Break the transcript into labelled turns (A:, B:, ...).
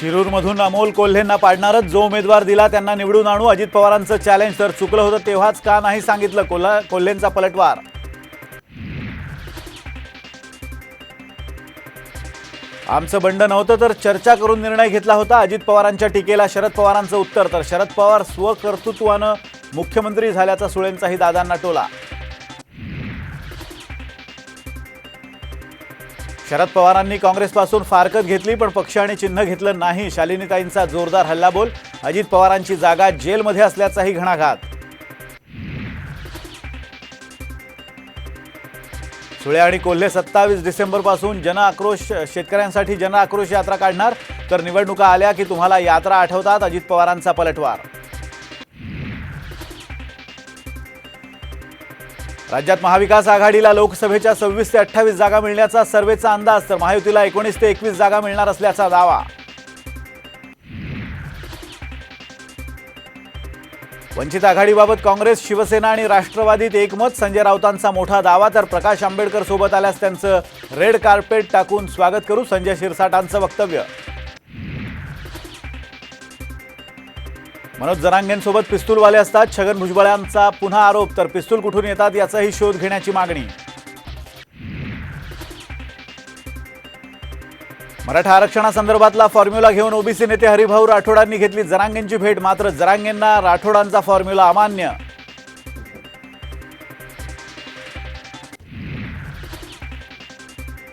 A: शिरूरमधून अमोल कोल्हेंना पाडणारच जो उमेदवार दिला त्यांना निवडून आणू. अजित पवारांचं चॅलेंज तर चुकलं होतं तेव्हाच का नाही सांगितलं कोल्हा कोल्हेंचा पलटवार? आमचं बंड नव्हतं तर चर्चा करून निर्णय घेतला होता अजित पवारांच्या टीकेला शरद पवारांचं उत्तर. तर शरद पवार स्वकर्तृत्वानं मुख्यमंत्री झाल्याचा सुळेंचाही दादांना टोला. शरद पवारांनी काँग्रेसपासून फारकत घेतली पण पक्ष आणि चिन्ह घेतलं नाही. शालिनीताईंचा जोरदार हल्लाबोल अजित पवारांची जागा जेलमध्ये असल्याचाही घणाघात. सुळे आणि कोल्हे सत्तावीस डिसेंबरपासून जन आक्रोश शेतकऱ्यांसाठी जन आक्रोश यात्रा काढणार. तर निवडणुका आल्या की तुम्हाला यात्रा आठवतात अजित पवारांचा पलटवार. राज्यात महाविकास आघाडीला लोकसभेच्या सव्वीस ते अठ्ठावीस जागा मिळण्याचा सर्वेचा अंदाज तर महायुतीला एकोणीस ते एकवीस जागा मिळणार असल्याचा दावा. वंचित आघाडीबाबत काँग्रेस शिवसेना आणि राष्ट्रवादीत एकमत. संजय राऊतांचा मोठा दावा तर प्रकाश आंबेडकर सोबत आल्यास त्यांचं रेड कार्पेट टाकून स्वागत करू संजय शिरसाटांचं वक्तव्य. मनोज जरांगेंसोबत पिस्तूलवाले असतात. छगन भुजबळांचा पुन्हा आरोप तर पिस्तूल कुठून येतात याचाही शोध घेण्याची मागणी. मराठा आरक्षणासंदर्भातला फॉर्म्युला घेऊन ओबीसी नेते हरिभाऊ राठोडांनी घेतली जरांगेंची भेट. मात्र जरांगेंना राठोडांचा फॉर्म्युला अमान्य.